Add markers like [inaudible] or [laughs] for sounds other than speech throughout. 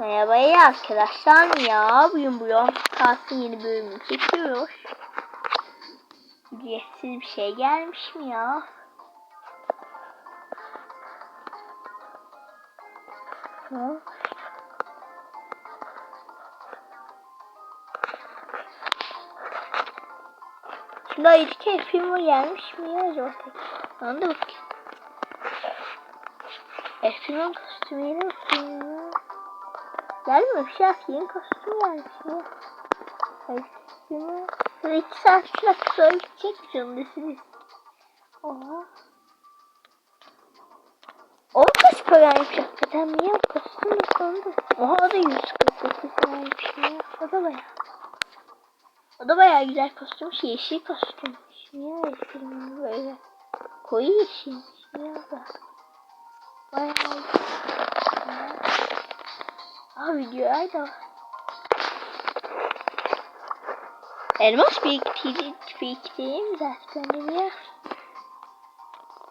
Merhaba iyi arkadaşlar ya. Bugün bu kalsın yeni bölümü çekiyoruz. Ücretsiz bir şey gelmiş mi ya? Hı? Şimdi ayıcı film gelmiş mi ya acaba tek? Ona da bakayım. Efendim kostümüne bakayım ya. Gelmemiş ya yeni kostüm gelmiş ya. Kostümü. Şöyle iki saat dakika sonra gidecek canlısınız. Oha. O kaç paraymış hakikaten mi ya? Kostüm de sonunda. Oha o da 149 liraymış ya. O da baya. O da baya güzel kostümmüş. Yeşil kostümmüş. Niye yeşil böyle? Koyu yeşilmiş ya da. Bayağı Aa videoya da Elmas biriktireyim, zaten ya.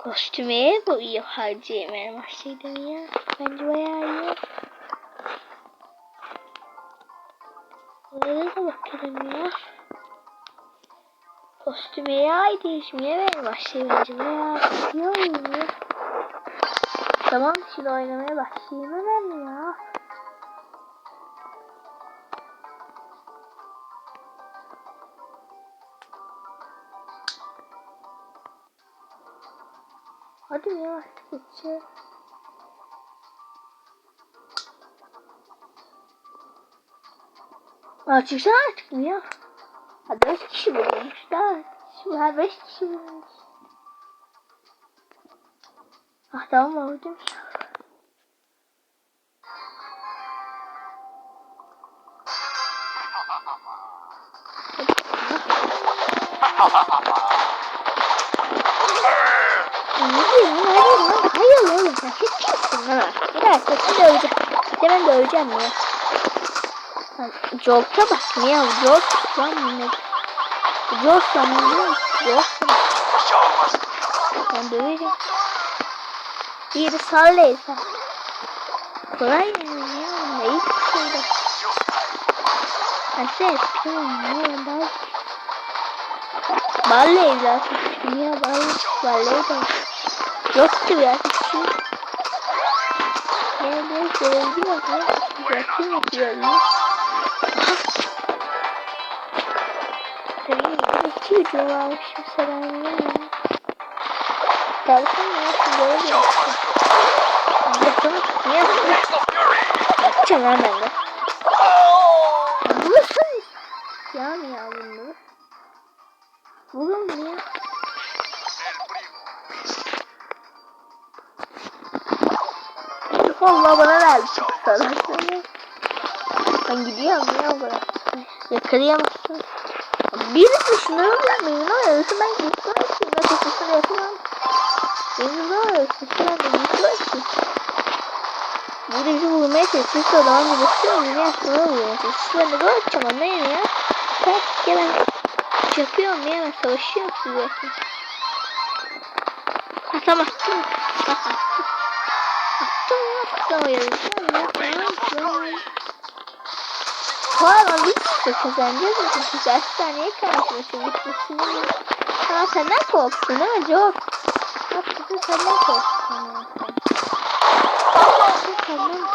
Kostüme bu iyi harcayayım elmas dedim ya. Bence bayağı iyi. Buraya da bakalım ya. Kostüme ya değişmeye ve elmas bence bayağı iyi oynuyor. Tamam şimdi oynamaya başlayayım hemen ya. Hadi ya geçeceğim. Aa çıksana artık ya? Ha 4 kişi bulmuş. Şimdi her 5 kişi bulmuş. Ah tamam [laughs] oldu. Hayır oğlum sen hiç kimsin lan? Bir dakika seni döveceğim. Hemen döveceğim ya. Jok'a bak ya Jok lan ne? Jok lan ne? Jok Ben döveceğim. Bir sallaysa. Kolay mı ya? Ne hiç şeyde. Ben size yapıyorum ya. Ben Vallahi zaten ya vallahi vallahi da hiç şey. Ya ben söyledim ya yapayım yapıyorum ya. Tabii iki varmış mesela ya. Telefon ya böyle bir. Yapalım ne yapayım? Yapacağım lan ben de. Vallahi bana verdi sana. Ben gidiyorum ya bana. Yakalayamazsın. Birisi şunu öldürmeyin o yarısı ben gittim için ben kokusunu yapamam. Benim de o yarısı ben de gittim için. Burada bizi vurmaya çalışıyorsa adamın birisi öldürmeye aslında vuruyor. Ben de böyle yapacağım anlayın ya. Tak gelen yapıyorum ya ben savaşıyorum size. Ha tamam. Attım. Attım ya. Attım ya. Tamam. Valla bir sürü kazanacağız mı? Güzel saniye kalmışım şimdi bitmesini. Ha senden korktun değil mi? Yok. Bak kızım senden korktun. Senden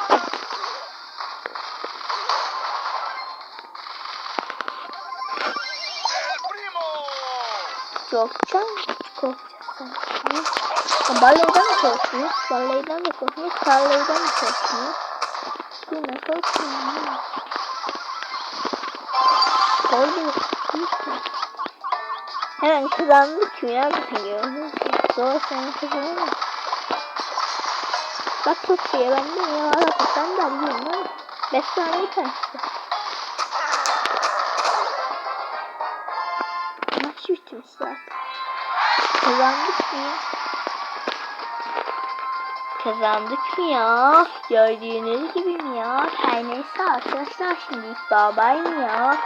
Korkacağım. Korkacağım. Ballaydan mı korktunuz? Ballaydan mı korktunuz? Karlaydan mı korktunuz? Yine korktunuz. Oldu. Hemen kazandık ya bakıyorum. Zor sen kazanamaz. Bak çok iyi ben de ya ben de alıyorum ha. 5 saniye kaçtı. Maç bitmiş zaten. Kazandık mı? Kazandık mı ya? Gördüğünüz gibi mi ya? Her neyse arkadaşlar şimdi bye mi ya?